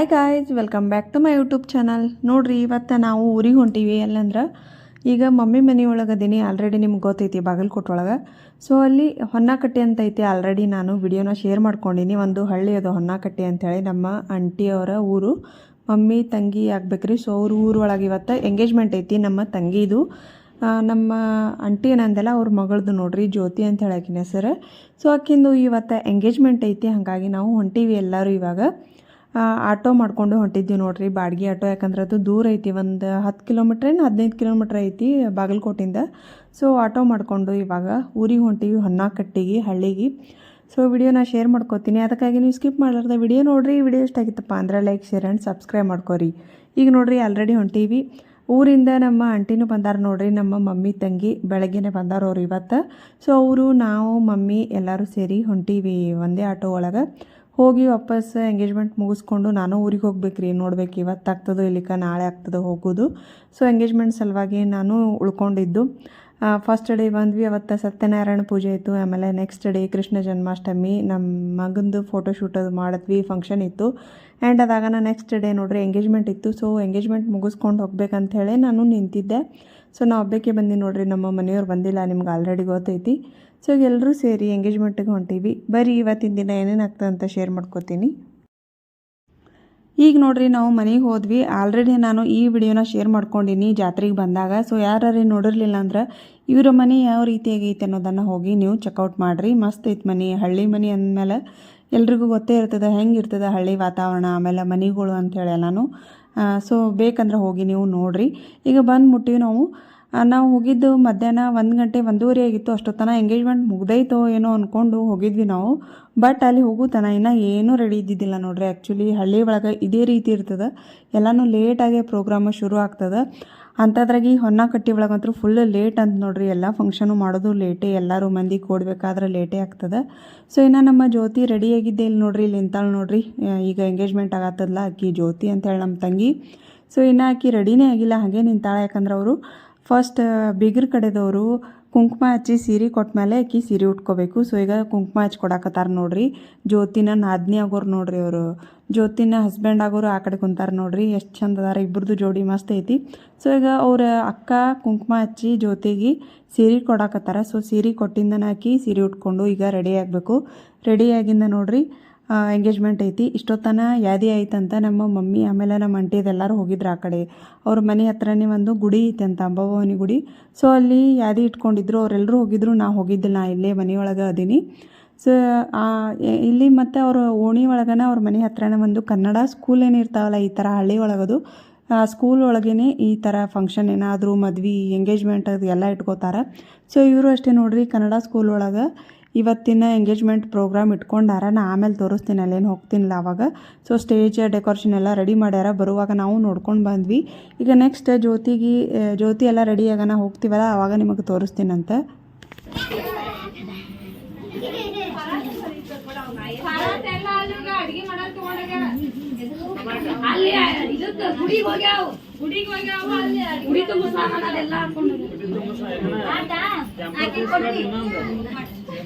Hi guys welcome back to my YouTube channel ನೋಡ್ರಿ, ಇವತ್ತು ನಾವು ಊರಿಗೆ ಹೊಂಟೀವಿ ಎಲ್ಲಂದ್ರೆ ಈಗ ಮಮ್ಮಿ ಮನೆ ಒಳಗೆ ಅದೀನಿ ಆಲ್ರೆಡಿ ನಿಮ್ಗೆ ಗೊತ್ತೈತಿ ಬಾಗಲಕೋಟೊಳಗೆ ಸೊ ಅಲ್ಲಿ ಹೊನ್ನಕಟ್ಟೆ ಅಂತ ಐತಿ ಆಲ್ರೆಡಿ ನಾನು ವಿಡಿಯೋನ ಶೇರ್ ಮಾಡ್ಕೊಂಡಿನಿ. ಒಂದು ಹಳ್ಳಿ ಅದು ಹೊನ್ನಕಟ್ಟೆ ಅಂಥೇಳಿ ನಮ್ಮ ಆಂಟಿಯವರ ಊರು. ಮಮ್ಮಿ, ತಂಗಿ ಆಗ್ಬೇಕ್ರಿ. ಸೊ ಅವ್ರ ಊರೊಳಗೆ ಇವತ್ತು ಎಂಗೇಜ್ಮೆಂಟ್ ಐತಿ, ನಮ್ಮ ತಂಗಿದು. ನಮ್ಮ ಆಂಟಿ ಏನಂದಲ್ಲ, ಅವ್ರ ಮಗಳದು ನೋಡ್ರಿ, ಜ್ಯೋತಿ ಅಂತ ಹೇಳಕಿನ ಸರ್ ಸೊ ಆಕಿಂದು ಇವತ್ತು ಎಂಗೇಜ್ಮೆಂಟ್ ಐತಿ, ಹಾಗಾಗಿ ನಾವು ಹೊಂಟೀವಿ ಎಲ್ಲರೂ ಇವಾಗ. ಆಟೋ ಮಾಡ್ಕೊಂಡು ಹೊಂಟಿದ್ವಿ ನೋಡ್ರಿ. ಬಾಡಿಗೆ ಆಟೋ, ಯಾಕಂದ್ರೆ ಅದು ದೂರ ಐತಿ, ಒಂದು ಹತ್ತು ಕಿಲೋಮೀಟ್ರ್ ಏನು ಹದಿನೈದು ಕಿಲೋಮೀಟ್ರ್ ಐತಿ ಬಾಗಲಕೋಟಿಂದ ಸೊ ಆಟೋ ಮಾಡಿಕೊಂಡು ಇವಾಗ ಊರಿಗೆ ಹೊಂಟೀವಿ, ಹೊನ್ನಾಕಟ್ಟಿಗೆ, ಹಳ್ಳಿಗೆ. ಸೊ ವಿಡಿಯೋನ ಶೇರ್ ಮಾಡ್ಕೋತೀನಿ. ಅದಕ್ಕಾಗಿ ನೀವು ಸ್ಕಿಪ್ ಮಾಡಲಾರ್ದ ವಿಡಿಯೋ ನೋಡಿರಿ. ವಿಡಿಯೋ ಇಷ್ಟ ಆಗಿತ್ತಪ್ಪ ಅಂದ್ರೆ ಲೈಕ್ ಶೇರ್ ಆ್ಯಂಡ್ ಸಬ್ಸ್ಕ್ರೈಬ್ ಮಾಡ್ಕೋರಿ. ಈಗ ನೋಡಿರಿ ಆಲ್ರೆಡಿ ಹೊಂಟೀವಿ. ಊರಿಂದ ನಮ್ಮ ಆಂಟಿನೂ ಬಂದಾರ ನೋಡ್ರಿ, ನಮ್ಮ ಮಮ್ಮಿ ತಂಗಿ ಬೆಳಗ್ಗೆನೇ ಬಂದಾರ ಅವ್ರು ಇವತ್ತು. ಸೊ ಅವರು, ನಾವು, ಮಮ್ಮಿ ಎಲ್ಲರೂ ಸೇರಿ ಹೊಂಟೀವಿ ಒಂದೇ ಆಟೋ ಒಳಗೆ. ಹೋಗಿ ವಾಪಸ್ ಎಂಗೇಜ್ಮೆಂಟ್ ಮುಗಿಸ್ಕೊಂಡು ನಾನು ಊರಿಗೆ ಹೋಗ್ಬೇಕ್ರಿ ನೋಡ್ಬೇಕು? ಇವತ್ತು ಆಗ್ತದೋ ಇಲ್ಲಿಕ, ನಾಳೆ ಆಗ್ತದೋ ಹೋಗೋದು. ಸೊ ಎಂಗೇಜ್ಮೆಂಟ್ ಸಲುವಾಗಿ ನಾನು ಉಳ್ಕೊಂಡಿದ್ದು. ಫಸ್ಟ್ ಡೇ ಬಂದ್ವಿ, ಅವತ್ತು ಸತ್ಯನಾರಾಯಣ ಪೂಜೆ ಇತ್ತು. ಆಮೇಲೆ ನೆಕ್ಸ್ಟ್ ಡೇ ಕೃಷ್ಣ ಜನ್ಮಾಷ್ಟಮಿ. ನಮ್ಮ ಮಗಂದು ಫೋಟೋಶೂಟ್ ಅದು ಮಾಡಿದ್ವಿ ಫಂಕ್ಷನ್ ಇತ್ತು. ಆ್ಯಂಡ್ ಅದಾಗನ ನೆಕ್ಸ್ಟ್ ಡೇ ನೋಡ್ರಿ ಎಂಗೇಜ್ಮೆಂಟ್ ಇತ್ತು. ಸೊ ಎಂಗೇಜ್ಮೆಂಟ್ ಮುಗಿಸ್ಕೊಂಡು ಹೋಗ್ಬೇಕಂತ ಹೇಳಿ ನಾನು ನಿಂತಿದ್ದೆ. ಸೊ ನಾ ಒಬ್ಬಕ್ಕೆ ಬಂದು ನೋಡ್ರಿ, ನಮ್ಮ ಮನೆಯವ್ರು ಬಂದಿಲ್ಲ, ನಿಮ್ಗೆ ಆಲ್ರೆಡಿ ಗೊತ್ತೈತಿ. ಸೊ ಎಲ್ಲರೂ ಸೇರಿ ಎಂಗೇಜ್ಮೆಂಟಿಗೆ ಹೊಂಟೀವಿ. ಬರೀ ಇವತ್ತಿನ ದಿನ ಏನೇನು ಆಗ್ತದೆ ಅಂತ ಶೇರ್ ಮಾಡ್ಕೋತೀನಿ. ಈಗ ನೋಡ್ರಿ ನಾವು ಮನೆಗೆ ಹೋದ್ವಿ. ಆಲ್ರೆಡಿ ನಾನು ಈ ವಿಡಿಯೋನ ಶೇರ್ ಮಾಡ್ಕೊಂಡಿನಿ ಜಾತ್ರೆಗೆ ಬಂದಾಗ. ಸೊ ಯಾರು ನೋಡಿರಲಿಲ್ಲ ಅಂದ್ರೆ ಇವರ ಮನೆ ಯಾವ ರೀತಿ ಐತೆ ಅನ್ನೋದನ್ನು ಹೋಗಿ ನೀವು ಚೆಕ್ಔಟ್ ಮಾಡಿರಿ. ಮಸ್ತ್ ಐತೆ ಮನೆ. ಹಳ್ಳಿ ಮನೆ ಅಂದಮೇಲೆ ಎಲ್ರಿಗೂ ಗೊತ್ತೇ ಇರ್ತದೆ. ಹೆಂಗೆ ಇರ್ತದೆ ಹಳ್ಳಿ ವಾತಾವರಣ, ಆಮೇಲೆ ಮನೆಗಳು ಅಂಥೇಳಿ ನಾನು ಸೊ ಬೇಕಂದ್ರೆ ಹೋಗಿ ನೀವು ನೋಡಿರಿ. ಈಗ ಬಂದು ನಾವು ನಾವು ಹೋಗಿದ್ದು ಮಧ್ಯಾಹ್ನ ಒಂದು ಗಂಟೆ ಒಂದೂವರೆ ಆಗಿತ್ತು, ಅಷ್ಟೊತ್ತನ ಎಂಗೇಜ್ಮೆಂಟ್ ಮುಗ್ದೈತೋ ಏನೋ ಅಂದ್ಕೊಂಡು ಹೋಗಿದ್ವಿ ನಾವು. ಬಟ್ ಅಲ್ಲಿ ಹೋಗೋ ತನ ಇನ್ನೂ ಏನೂ ರೆಡಿ ಇದ್ದಿದ್ದಿಲ್ಲ ನೋಡ್ರಿ. ಆ್ಯಕ್ಚುಲಿ ಹಳ್ಳಿ ಒಳಗೆ ಇದೇ ರೀತಿ ಇರ್ತದೆ. ಎಲ್ಲನೂ ಲೇಟಾಗೆ ಪ್ರೋಗ್ರಾಮ ಶುರು ಆಗ್ತದೆ. ಅಂಥದ್ರಾಗಿ ಹೊನ್ನ ಕಟ್ಟಿ ಒಳಗಂತೂ ಫುಲ್ ಲೇಟ್ ಅಂತ ನೋಡ್ರಿ. ಎಲ್ಲ ಫಂಕ್ಷನು ಮಾಡೋದು ಲೇಟೇ ಎಲ್ಲರೂ ಮಂದಿ ಕೊಡಬೇಕಾದ್ರೆ ಲೇಟೇ ಆಗ್ತದೆ. ಸೊ ಇನ್ನು ನಮ್ಮ ಜ್ಯೋತಿ ರೆಡಿ ಆಗಿದ್ದೆ ಇಲ್ಲಿ ನೋಡ್ರಿ. ಇಲ್ಲಿ ನಿಂತಾಳೆ ನೋಡ್ರಿ. ಈಗ ಎಂಗೇಜ್ಮೆಂಟ್ ಆಗತ್ತದಲ್ಲ ಆಕಿ ಜ್ಯೋತಿ ಅಂತೇಳಿ ನಮ್ಮ ತಂಗಿ. ಸೊ ಇನ್ನು ಆಕಿ ರೆಡಿನೇ ಆಗಿಲ್ಲ. ಹಾಗೆ ನಿಂತಾಳೆ ಯಾಕಂದ್ರೆ ಅವರು. ಫಸ್ಟ್ ಬಿಗ್ರ ಕಡೆದವರು ಕುಂಕುಮ ಹಚ್ಚಿ ಸೀರೆ ಕೊಟ್ಮೇಲೆ ಆಕಿ ಸೀರೆ ಉಟ್ಕೋಬೇಕು. ಸೊ ಈಗ ಕುಂಕುಮ ಹಚ್ಚಿ ಕೊಡಾಕತ್ತಾರ ನೋಡ್ರಿ. ಜ್ಯೋತಿನ ನಾದ್ನಿ ಆಗೋರು ನೋಡ್ರಿ ಅವರು. ಜ್ಯೋತಿನ ಹಸ್ಬೆಂಡ್ ಆಗೋರು ಆ ಕಡೆ ಕುಂತಾರೆ ನೋಡ್ರಿ. ಎಷ್ಟು ಚಂದ ಅದಾರ. ಇಬ್ಬರದು ಜೋಡಿ ಮಸ್ತ್ ಐತಿ. ಸೊ ಈಗ ಅವ್ರ ಅಕ್ಕ ಕುಂಕುಮ ಹಚ್ಚಿ ಜ್ಯೋತಿಗೆ ಸೀರೆ ಕೊಡಾಕತ್ತಾರ. ಸೊ ಸೀರೆ ಕೊಟ್ಟಿಂದನ ಹಾಕಿ ಸೀರೆ ಉಟ್ಕೊಂಡು ಈಗ ರೆಡಿ ಆಗಬೇಕು. ರೆಡಿ ಆಗಿಂದ ನೋಡ್ರಿ ಎಂಗೇಜ್ಮೆಂಟ್ ಐತಿ. ಇಷ್ಟೊತ್ತನ ಯಾದಿ ಐತಂತ ನಮ್ಮ ಮಮ್ಮಿ, ಆಮೇಲೆ ನಮ್ಮ ಅಂಟಿದೆಲ್ಲರೂ ಹೋಗಿದ್ರು ಆ ಕಡೆ. ಅವ್ರ ಮನೆ ಹತ್ರನೇ ಒಂದು ಗುಡಿ ಐತೆ ಅಂತ ಅಂಬಾಭವನಿ ಗುಡಿ. ಸೊ ಅಲ್ಲಿ ಯಾದಿ ಇಟ್ಕೊಂಡಿದ್ರು. ಅವರೆಲ್ಲರೂ ಹೋಗಿದ್ರು. ನಾ ಹೋಗಿದ್ದಿಲ್ಲ. ನಾ ಇಲ್ಲೇ ಮನೆಯೊಳಗೆ ಅದೀನಿ. ಸೊ ಇಲ್ಲಿ ಮತ್ತು ಅವರು ಓಣಿ ಒಳಗನ ಅವ್ರ ಮನೆ ಹತ್ರನೇ ಒಂದು ಕನ್ನಡ ಸ್ಕೂಲ್ ಏನಿರ್ತಾವಲ್ಲ ಈ ಥರ ಹಳ್ಳಿ ಒಳಗದು. ಆ ಸ್ಕೂಲ್ ಒಳಗೇ ಈ ಥರ ಫಂಕ್ಷನ್ ಏನಾದರೂ ಮದ್ವೆ ಎಂಗೇಜ್ಮೆಂಟ್ ಅದು ಎಲ್ಲ ಇಟ್ಕೋತಾರೆ. ಸೊ ಇವರು ಅಷ್ಟೇ ನೋಡ್ರಿ ಕನ್ನಡ ಸ್ಕೂಲ್ ಒಳಗೆ. ಇವತ್ತಿನ ಎಂಗೇಜ್ಮೆಂಟ್ ಪ್ರೋಗ್ರಾಮ್ ಇಟ್ಕೊಂಡಾರ ನಾ ಆಮೇಲೆ ತೋರಿಸ್ತೀನಿ ಅಲ್ಲೇನು ಹೋಗ್ತೀನಿಲ್ಲ ಅವಾಗ. ಸೊ ಸ್ಟೇಜ್ ಡೆಕೋರೇಷನ್ ಎಲ್ಲ ರೆಡಿ ಮಾಡ್ಯಾರ. ಬರುವಾಗ ನಾವು ನೋಡ್ಕೊಂಡು ಬಂದ್ವಿ. ಈಗ ನೆಕ್ಸ್ಟ್ ಜ್ಯೋತಿಗೆ ಜ್ಯೋತಿ ಎಲ್ಲ ರೆಡಿ ಆಗೋಣ ಹೋಗ್ತೀವಲ್ಲ ಆವಾಗ ನಿಮಗೆ ತೋರಿಸ್ತೀನಂತೆ. ಅಲ್ಲಿ ಇದಕ್ಕೆ ಗುಡಿಗೆ ಹೋಗ್ಯಾವ. ಗುಡಿಗೆ ಹೋಗ್ಯಾವ ಅಲ್ಲಿ ಗುಡಿ ತುಂಬ ಸಾಮಾನ ಅದೆಲ್ಲ ಹಾಕೊಂಡು? ಹಾಕಿ.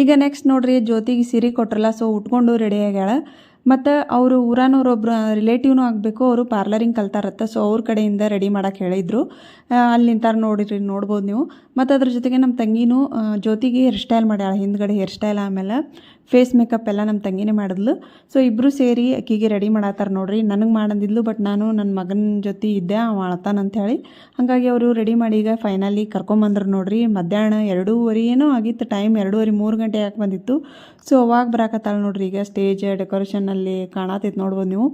ಈಗ ನೆಕ್ಸ್ಟ್ ನೋಡ್ರಿ ಜ್ಯೋತಿಗೆ ಸೀರೆ ಕೊಟ್ರಲ್ಲ ಸೊ ಉಟ್ಕೊಂಡು ರೆಡಿ ಆಗ್ಯಾಳ. ಮತ್ತು ಅವರು ಊರಾನವ್ರು ಒಬ್ರು ರಿಲೇಟಿವ್ನೂ ಆಗಬೇಕು, ಅವರು ಪಾರ್ಲರಿಂಗ್ ಕಲ್ತಾರತ್ತ ಸೊ ಅವ್ರ ಕಡೆಯಿಂದ ರೆಡಿ ಮಾಡೋಕೆ ಹೇಳಿದ್ರು. ಅಲ್ಲಿ ನಿಂತಾರೆ ನೋಡಿರಿ, ನೋಡ್ಬೋದು ನೀವು. ಮತ್ತು ಅದ್ರ ಜೊತೆಗೆ ನಮ್ಮ ತಂಗಿನೂ ಜ್ಯೋತಿಗೆ ಹೇರ್ ಸ್ಟೈಲ್ ಮಾಡ್ಯಾಳ, ಹಿಂದ್ಗಡೆ ಹೇರ್ ಸ್ಟೈಲ್ ಆಮೇಲೆ. ಫೇಸ್ ಮೇಕಪ್ ಎಲ್ಲ ನಮ್ಮ ತಂಗಿನೇ ಮಾಡಿದ್ಲು. ಸೊ ಇಬ್ಬರು ಸೇರಿ ಅಕ್ಕಿಗೆ ರೆಡಿ ಮಾಡತ್ತಾರ ನೋಡ್ರಿ. ನನಗೆ ಮಾಡಂದಿದ್ಲು ಬಟ್ ನಾನು ನನ್ನ ಮಗನ ಜೊತೆ ಇದ್ದೆ ಅಂತ ಹೇಳಿ. ಹಾಗಾಗಿ ಅವರು ರೆಡಿ ಮಾಡಿ ಈಗ ಫೈನಲಿ ಕರ್ಕೊಂಬಂದ್ರು ನೋಡ್ರಿ. ಮಧ್ಯಾಹ್ನ ಎರಡೂವರೆ ಏನೋ ಆಗಿತ್ತು ಟೈಮ್ ಎರಡೂವರೆ ಮೂರು ಗಂಟೆ ಯಾಕೆ ಬಂದಿತ್ತು. ಸೊ ಅವಾಗ ಬರಾಕತ್ತಾಳ ನೋಡ್ರಿ ಈಗ ಸ್ಟೇಜ್ ಡೆಕೋರೇಷನಲ್ಲಿ ಕಾಣತೈತೆ ನೋಡ್ಬೋದು ನೀವು.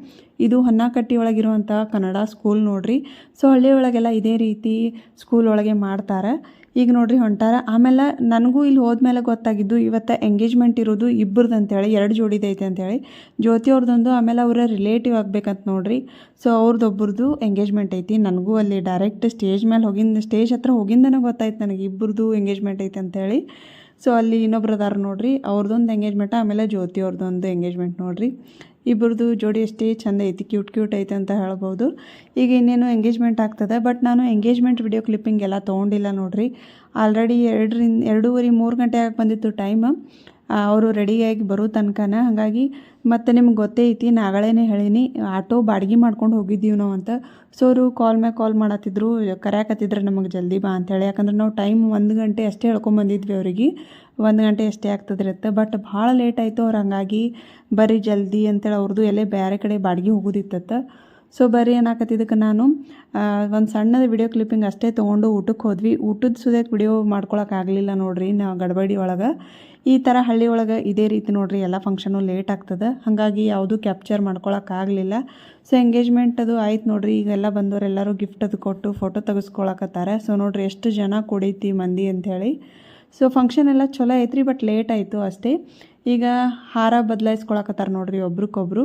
ಇದು ಹೊನ್ನಾಕಟ್ಟಿ ಒಳಗಿರುವಂಥ ಕನ್ನಡ ಸ್ಕೂಲ್ ನೋಡ್ರಿ. ಸೊ ಹಳ್ಳಿ ಒಳಗೆಲ್ಲ ಇದೇ ರೀತಿ ಸ್ಕೂಲ್ ಒಳಗೆ ಮಾಡ್ತಾರೆ. ಈಗ ನೋಡ್ರಿ ಹೊಂಟಾರ. ಆಮೇಲೆ ನನಗೂ ಇಲ್ಲಿ ಹೋದ್ಮೇಲೆ ಗೊತ್ತಾಗಿದ್ದು ಇವತ್ತು ಎಂಗೇಜ್ಮೆಂಟ್ ಇರೋದು ಇಬ್ಬರದ್ದು ಅಂತೇಳಿ, ಎರಡು ಜೋಡಿದೈತೆ ಅಂತೇಳಿ. ಜ್ಯೋತಿ ಅವ್ರದ್ದೊಂದು ಆಮೇಲೆ ಅವರ ರಿಲೇಟಿವ್ ಆಗಬೇಕಂತ ನೋಡ್ರಿ. ಸೊ ಅವ್ರದ್ದೊಬ್ಬರದು ಎಂಗೇಜ್ಮೆಂಟ್ ಐತಿ. ನನಗೂ ಅಲ್ಲಿ ಡೈರೆಕ್ಟ್ ಸ್ಟೇಜ್ ಮೇಲೆ ಹೋಗಿಂದ ಸ್ಟೇಜ್ ಹತ್ರ ಹೋಗಿಂದನೇ ಗೊತ್ತಾಯ್ತು ನನಗೆ ಇಬ್ಬರದು ಎಂಗೇಜ್ಮೆಂಟ್ ಐತೆ ಅಂತೇಳಿ. ಸೊ ಅಲ್ಲಿ ಇನ್ನೊಬ್ರು ಅದಾರ ನೋಡ್ರಿ. ಅವ್ರದ್ದೊಂದು ಎಂಗೇಜ್ಮೆಂಟ್ ಆಮೇಲೆ ಜ್ಯೋತಿ ಅವ್ರದ್ದೊಂದು ಎಂಗೇಜ್ಮೆಂಟ್ ನೋಡ್ರಿ. ಇಬ್ಬರದು ಜೋಡಿ ಅಷ್ಟೇ ಚಂದ ಐತಿ ಕ್ಯೂಟ್ ಕ್ಯೂಟ್ ಐತೆ ಅಂತ ಹೇಳ್ಬೋದು. ಈಗ ಇನ್ನೇನು ಎಂಗೇಜ್ಮೆಂಟ್ ಆಗ್ತದೆ ಬಟ್ ನಾನು ಎಂಗೇಜ್ಮೆಂಟ್ ವಿಡಿಯೋ ಕ್ಲಿಪ್ಪಿಂಗ್ ಎಲ್ಲ ತೊಗೊಂಡಿಲ್ಲ ನೋಡ್ರಿ. ಆಲ್ರೆಡಿ ಎರಡರಿಂದ, ಎರಡೂವರೆ, ಮೂರು ಗಂಟೆ ಆಗಿ ಬಂದಿತ್ತು ಟೈಮ್ ಅವರು ರೆಡಿಯಾಗಿ ಬರೋ ತನಕನ. ಹಾಗಾಗಿ ಮತ್ತು ನಿಮ್ಗೆ ಗೊತ್ತೇ ಐತಿ, ನಾಗಳೇನೆ ಹೇಳೀನಿ, ಆಟೋ ಬಾಡಿಗೆ ಮಾಡ್ಕೊಂಡು ಹೋಗಿದ್ದೀವಿ ನಾವು ಅಂತ. ಸೊ ಅವರು ಕಾಲ್ ಮ್ಯಾಗ ಕಾಲ್ ಮಾಡತ್ತಿದ್ರು ಕರ್ಯಾಕತ್ತಿದ್ರು ನಮಗೆ ಜಲ್ದಿ ಬಾ ಅಂತೇಳಿ ಯಾಕಂದ್ರೆ ನಾವು ಟೈಮ್ ಒಂದು ಗಂಟೆ ಅಷ್ಟೇ ಹೇಳ್ಕೊಂಬಂದಿದ್ವಿ ಅವರಿಗೆ. ಒಂದು ಗಂಟೆ ಅಷ್ಟೇ ಆಗ್ತದ್ರಿತ್ತು. ಬಟ್ ಭಾಳ ಲೇಟ್ ಆಯಿತು ಅವ್ರು ಹಂಗಾಗಿ ಬರ್ರಿ ಜಲ್ದಿ ಅಂತೇಳಿ ಅವ್ರದ್ದು ಎಲ್ಲೇ ಬೇರೆ ಕಡೆ ಬಾಡಿಗೆ ಹೋಗೋದಿತ್ತತ್ತ. ಸೊ ಬರ್ರಿ ಏನಾಕತ್ತಿದ್ದಕ್ಕೆ ನಾನು ಒಂದು ಸಣ್ಣದ ವಿಡಿಯೋ ಕ್ಲಿಪ್ಪಿಂಗ್ ಅಷ್ಟೇ ತೊಗೊಂಡು ಊಟಕ್ಕೆ ಹೋದ್ವಿ. ಊಟದ ಸುದಕ್ಕೆ ವಿಡಿಯೋ ಮಾಡ್ಕೊಳಕ್ಕಾಗಲಿಲ್ಲ ನೋಡ್ರಿ ನಾವು ಗಡಬಡಿ ಒಳಗೆ. ಈ ಥರ ಹಳ್ಳಿ ಒಳಗೆ ಇದೇ ರೀತಿ ನೋಡ್ರಿ, ಎಲ್ಲ ಫಂಕ್ಷನು ಲೇಟ್ ಆಗ್ತದೆ. ಹಾಗಾಗಿ ಯಾವುದೂ ಕ್ಯಾಪ್ಚರ್ ಮಾಡ್ಕೊಳಕ್ಕಾಗಲಿಲ್ಲ ಸೊ ಎಂಗೇಜ್ಮೆಂಟ್ ಅದು ಆಯ್ತು ನೋಡ್ರಿ ಈಗೆಲ್ಲ ಬಂದವರೆಲ್ಲರೂ ಗಿಫ್ಟ್ ಅದು ಕೊಟ್ಟು ಫೋಟೋ ತೆಗೆಸ್ಕೊಳಕತ್ತಾರೆ. ಸೊ ನೋಡ್ರಿ ಎಷ್ಟು ಜನ ಕುಡೀತಿ ಮಂದಿ ಅಂಥೇಳಿ ಸೊ ಫಂಕ್ಷನ್ ಎಲ್ಲ ಚಲೋ ಐತ್ರಿ ಬಟ್ ಲೇಟ್ ಆಯಿತು ಅಷ್ಟೇ. ಈಗ ಹಾರ ಬದಲಾಯಿಸ್ಕೊಳಕತ್ತಾರೆ ನೋಡ್ರಿ ಒಬ್ರಿಗೊಬ್ರು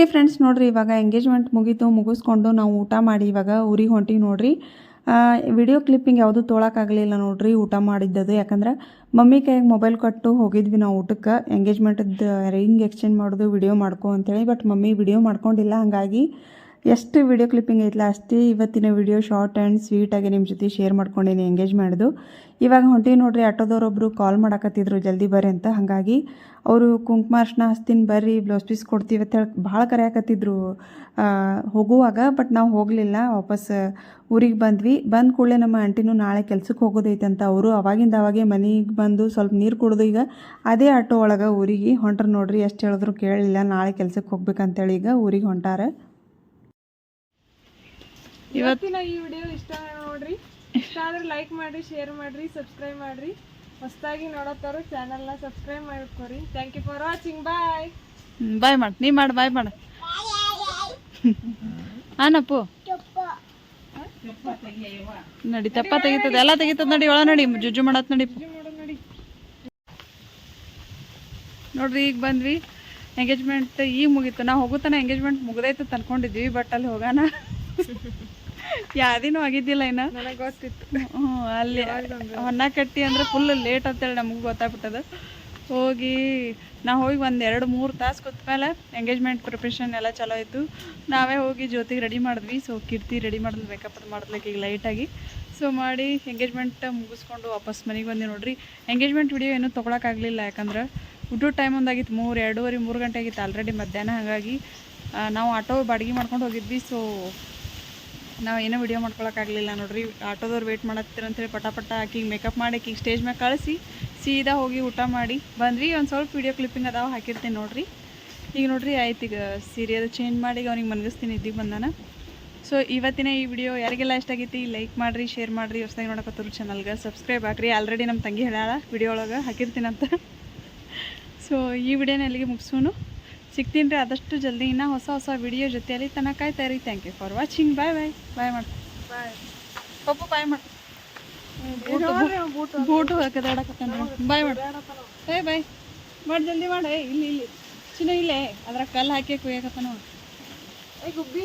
ಓಕೆ ಫ್ರೆಂಡ್ಸ್ ನೋಡಿರಿ, ಇವಾಗ ಎಂಗೇಜ್ಮೆಂಟ್ ಮುಗೀತು, ಮುಗಿಸ್ಕೊಂಡು ನಾವು ಊಟ ಮಾಡಿ, ಇವಾಗ ಊರಿಗೆ ಹೊಂಟಿವಿ ನೋಡಿರಿ. ವಿಡಿಯೋ ಕ್ಲಿಪ್ಪಿಂಗ್ ಯಾವುದೂ ತೊಗೊಳಕ್ಕಾಗಲಿಲ್ಲ ನೋಡ್ರಿ, ಊಟ ಮಾಡಿದ್ದದು. ಯಾಕಂದ್ರೆ ಮಮ್ಮಿ ಕೈಗೆ ಮೊಬೈಲ್ ಕೊಟ್ಟು ಹೋಗಿದ್ವಿ ನಾವು ಊಟಕ್ಕೆ. ಎಂಗೇಜ್ಮೆಂಟದ್ದು ರಿಂಗ್ ಎಕ್ಸ್ಚೇಂಜ್ ಮಾಡೋದು ವಿಡಿಯೋ ಮಾಡ್ಕೊ ಅಂತೇಳಿ ಬಟ್ ಮಮ್ಮಿ ವಿಡಿಯೋ ಮಾಡ್ಕೊಂಡಿಲ್ಲ. ಹಾಗಾಗಿ ಎಷ್ಟು ವಿಡಿಯೋ ಕ್ಲಿಪ್ಪಿಂಗ್ ಐತಲ್ಲ ಅಷ್ಟೇ ಇವತ್ತಿನ ವಿಡಿಯೋ ಶಾರ್ಟ್ ಆ್ಯಂಡ್ ಸ್ವೀಟಾಗಿ ನಿಮ್ಮ ಜೊತೆ ಶೇರ್ ಮಾಡ್ಕೊಂಡೇನಿ ಎಂಗೇಜ್ ಮಾಡೋದು. ಇವಾಗ ಹೊಂಟಿ ನೋಡ್ರಿ ಆಟೋದವ್ರೊಬ್ಬರು ಕಾಲ್ ಮಾಡಾಕತ್ತಿದ್ರು, ಜಲ್ದಿ ಬರ್ರಿ ಅಂತ. ಹಾಗಾಗಿ ಅವರು ಕುಂಕುಮ ಹಸ್ತಿನ ಹಚ್ತೀನಿ ಬರ್ರಿ ಬ್ಲೌಸ್ ಪೀಸ್ ಕೊಡ್ತೀವಿ ಅಂತ ಹೇಳಿ ಭಾಳ ಕರೆಯಾಕತ್ತಿದ್ರು. ಹೋಗುವಾಗ ಬಟ್ ನಾವು ಹೋಗಲಿಲ್ಲ, ವಾಪಸ್ ಊರಿಗೆ ಬಂದ್ವಿ. ಬಂದ ಕೂಡಲೇ ನಮ್ಮ ಆಂಟಿನೂ ನಾಳೆ ಕೆಲ್ಸಕ್ಕೆ ಹೋಗೋದೈತೆ ಅಂತ ಅವರು. ಅವಾಗಿಂದ ಅವಾಗೆ ಮನೆಗೆ ಬಂದು ಸ್ವಲ್ಪ ನೀರು ಕುಡಿದು ಈಗ ಅದೇ ಆಟೋ ಒಳಗೆ ಊರಿಗೆ ಹೊಂಟ್ರ ನೋಡ್ರಿ, ಎಷ್ಟು ಹೇಳಿದ್ರು ಕೇಳಲಿಲ್ಲ ನಾಳೆ ಕೆಲ್ಸಕ್ಕೆ ಹೋಗ್ಬೇಕಂತೇಳಿ ಈಗ ಊರಿಗೆ ಹೊಂಟಾರ. ಇವತ್ತಿನ ಈ ವಿಡಿಯೋ ಇಷ್ಟ ನೋಡ್ರಿ. ಇಷ್ಟ ಆದ್ರೆ ಲೈಕ್ ಮಾಡ್ರಿ ಶೇರ್ ಮಾಡ್ರಿ ಸಬ್ಸ್ಕ್ರೈಬ್ ಮಾಡ್ರಿ. ಹೊಸದಾಗಿ ಚಾನೆಲ್ನ ಸಬ್ಸ್ಕ್ರೈಬ್ ಮಾಡ್ಕೊರಿ. Thank you for watching bye bye ಮಾಡು ನೀ ಮಾಡು ಬಾಯ್ ಮಾಡು. ಆನಪ್ಪು. ನಡಿ ತಪ್ಪ ತೆಗಿತದ. ಎಲ್ಲ ತೆಗಿತದ ನಡಿ ಒಳ ನಡಿ. ಜುಜ್ಜು ಮಾಡತ್ ನಡಿ. ನೋಡಿ. ನೋಡ್ರಿ ಈಗ ಬಂದ್ವಿ. ಎಂಗೇಜ್ಮೆಂಟ್ ಈಗ ಮುಗೀತು. ನಾವು ಹೋಗುತ್ತಾನೆ ಎಂಗೇಜ್ಮೆಂಟ್ ಮುಗ್ದೈತೆ ಅಂತ ಅನ್ಕೊಂಡಿದ್ವಿ ಬಟ್ ಅಲ್ಲಿ ಹೋಗೋಣ ಯಾವ್ದಿನೂ ಆಗಿದ್ದಿಲ್ಲ ಇನ್ನ. ನನಗೆ ಗೊತ್ತಿತ್ತು. ಹ್ಞೂ ಅಲ್ಲಿ ಹೊನ್ನ ಕಟ್ಟಿ ಅಂದ್ರೆ ಫುಲ್ ಲೇಟ್ ಅಂತೇಳಿ ನಮಗೂ ಗೊತ್ತಾಗ್ಬಿಟ್ಟದ. ಹೋಗಿ ನಾವು ಹೋಗಿ ಒಂದು ಎರಡು ಮೂರು ತಾಸು ಕೂತ್ಮೇಲೆ ಎಂಗೇಜ್ಮೆಂಟ್ ಪ್ರಿಪ್ರೇಷನ್ ಎಲ್ಲ ಚಲೋ ಇತ್ತು. ನಾವೇ ಹೋಗಿ ಜ್ಯೋತಿಗೆ ರೆಡಿ ಮಾಡಿದ್ವಿ. ಸೊ ಕೀರ್ತಿ ರೆಡಿ ಮಾಡಿದ್ಲು ಮೇಕಪ್ ಅದು ಮಾಡಿದ್ಲಕ್ಕೆ ಈಗ ಲೈಟಾಗಿ ಸೊ ಮಾಡಿ ಎಂಗೇಜ್ಮೆಂಟ್ ಮುಗಿಸ್ಕೊಂಡು ವಾಪಸ್ ಮನೆಗೆ ಬಂದೆ ನೋಡ್ರಿ. ಎಂಗೇಜ್ಮೆಂಟ್ ವಿಡಿಯೋ ಏನೂ ತೊಗೊಳಕ್ಕಾಗಲಿಲ್ಲ ಯಾಕಂದ್ರೆ ಊಟದ ಟೈಮ್ ಒಂದಾಗಿತ್ತು ಮೂರು ಎರಡೂವರೆ ಮೂರು ಗಂಟೆ ಆಗಿತ್ತು. ಆಲ್ರೆಡಿ ಮಧ್ಯಾಹ್ನ ಹಾಗಾಗಿ ನಾವು ಆಟೋ ಬಾಡಿಗೆ ಮಾಡ್ಕೊಂಡು ಹೋಗಿದ್ವಿ. ಸೊ ನಾವು ಏನೋ ವಿಡಿಯೋ ಮಾಡ್ಕೊಳಕ್ಕಾಗಲಿಲ್ಲ ನೋಡ್ರಿ. ಆಟೋದವ್ರು ವೇಟ್ ಮಾಡತ್ತೀರ ಅಂತೇಳಿ ಪಟ ಪಟ ಆಕಿಗೆ ಮೇಕಪ್ ಮಾಡಿ ಆಕಿಗೆ ಸ್ಟೇಜ್ ಮ್ಯಾಗೆ ಕಳಿಸಿ, ಸೀದಾ ಹೋಗಿ ಊಟ ಮಾಡಿ. ಬಂದ್ವಿ ಒಂದು ಸ್ವಲ್ಪ ವಿಡಿಯೋ ಕ್ಲಿಪ್ಪಿಂಗ್ ಅದಾವ ಹಾಕಿರ್ತೀನಿ ನೋಡ್ರಿ. ಈಗ ನೋಡ್ರಿ ಆಯ್ತು ಈಗ ಸೀರೆ ಅದು ಚೇಂಜ್ ಮಾಡಿ ಅವ್ನಿಗೆ ಮನಗಿಸ್ತೀನಿ ಇದ್ದಿಗೆ ಬಂದಾನ. ಸೊ ಇವತ್ತಿನ ಈ ವಿಡಿಯೋ ಯಾರಿಗೆಲ್ಲ ಇಷ್ಟ ಆಗೈತಿ ಲೈಕ್ ಮಾಡಿರಿ ಶೇರ್ ಮಾಡಿರಿ, ಹೊಸದಾಗಿ ನೋಡಕತ್ತರು ಚಾನಲ್ಗೆ ಸಬ್ಸ್ಕ್ರೈಬ್ ಹಾಕ್ರಿ. ಆಲ್ರೆಡಿ ನಮ್ಮ ತಂಗಿ ಹೇಳ ವಿಡಿಯೋ ಒಳಗೆ ಹಾಕಿರ್ತೀನಂತ. ಸೊ ಈ ವಿಡಿಯೋನ ಅಲ್ಲಿಗೆ ಮುಗಿಸೋನು? ಸಿಗ್ತೀನಿ ರೀ ಆದಷ್ಟು ಜಲ್ದಿ ಇನ್ನೂ ಹೊಸ ಹೊಸ ವಿಡಿಯೋ ಜೊತೆಯಲ್ಲಿ ತನಕ ಕಾಯ್ತಾ ರೀ thank you for watching bye bye bye ಮಾಡಿ ಬಾಯ್ ಪಪ್ಪು ಬಾಯ್ ಮಾಡಿ ಬೂಟು ಕದಾಡಕತ್ತಾನ ಬಾಯ್ ಮಾಡು ಏ ಬಾಯ್ ಮಾಡಿ ಜಲ್ದಿ ಮಾಡಿ. ಇಲ್ಲಿ ಇಲ್ಲಿ. ಚಿನ್ನ ಇಲ್ಲೇ. ಅದ್ರ ಕಲ್ಲು ಹಾಕಿ ಕುಯ್ಯಕತ್ತಾನ ಏ ಗುಬ್ಬಿ.